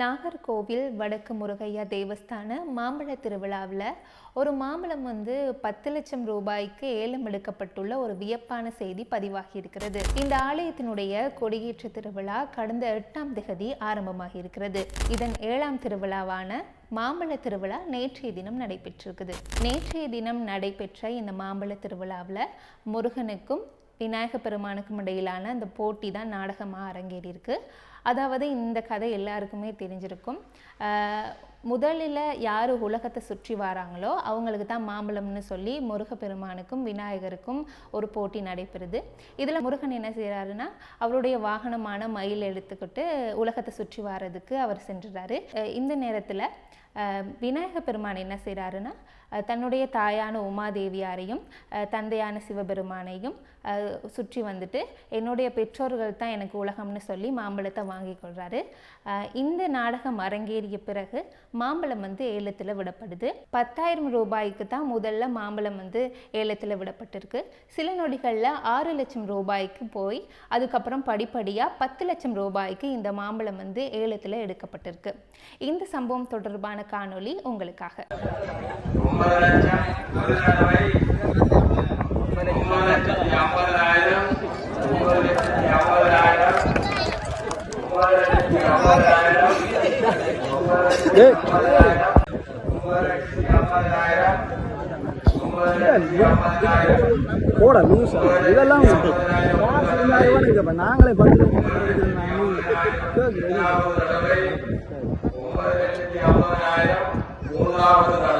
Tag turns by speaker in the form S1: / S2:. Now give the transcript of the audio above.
S1: நாகர்கோவில் வடக்கு முருகையா தேவஸ்தான மாம்பழ திருவிழாவில் ஒரு மாம்பழம் வந்து பத்து லட்சம் ரூபாய்க்கு ஏலம் எடுக்கப்பட்டுள்ள ஒரு வியப்பான செய்தி பதிவாகி இருக்கிறது. இந்த ஆலயத்தினுடைய கொடியேற்ற திருவிழா கடந்த எட்டாம் திகதி ஆரம்பமாகி இருக்கிறது. இதன் ஏழாம் திருவிழாவான மாம்பழ திருவிழா நேற்றைய தினம் நடைபெற்றிருக்குது. நேற்றைய தினம் நடைபெற்ற இந்த மாம்பழ திருவிழாவில் முருகனுக்கும் விநாயக பெருமானுக்கும் இடையிலான அந்த போட்டி தான் நாடகமாக அரங்கேறியிருக்கு. அதாவது இந்த கதை எல்லாருக்குமே தெரிஞ்சிருக்கும். முதலில் யார் உலகத்தை சுற்றி வராங்களோ அவங்களுக்கு தான் மாம்பழம்னு சொல்லி முருகப்பெருமானுக்கும் விநாயகருக்கும் ஒரு போட்டி நடைபெறுது. இதில் முருகன் என்ன செய்கிறாருன்னா அவருடைய வாகனமான மயில் எடுத்துக்கிட்டு உலகத்தை சுற்றி வர்றதுக்கு அவர் சென்றுறாரு. இந்த நேரத்தில் விநாயக பெருமான் என்ன செய்கிறாருன்னா தன்னுடைய தாயான உமாதேவியாரையும் தந்தையான சிவபெருமானையும் சுற்றி வந்துட்டு என்னுடைய பெற்றோர்கள் தான் எனக்கு உலகம்னு சொல்லி மாம்பழத்தை வாங்கி கொள்கிறாரு இந்த நாடகம் அரங்கேறிய பிறகு மாம்பழம் வந்து ஏலத்தில் விடப்படுது. பத்தாயிரம் ரூபாய்க்கு தான் முதல்ல மாம்பழம் வந்து ஏலத்தில் விடப்பட்டிருக்கு. சில நொடிகளில் ஆறு லட்சம் ரூபாய்க்கு போய் அதுக்கப்புறம் படிப்படியாக பத்து லட்சம் ரூபாய்க்கு இந்த மாம்பழம் வந்து ஏலத்தில் எடுக்கப்பட்டிருக்கு. இந்த சம்பவம் தொடர்பான காணொளி உங்களுக்காக.
S2: போட லூஸ் இதெல்லாம் நாங்களே பத்து
S3: மூன்றாவது தடவை மூன்றாவது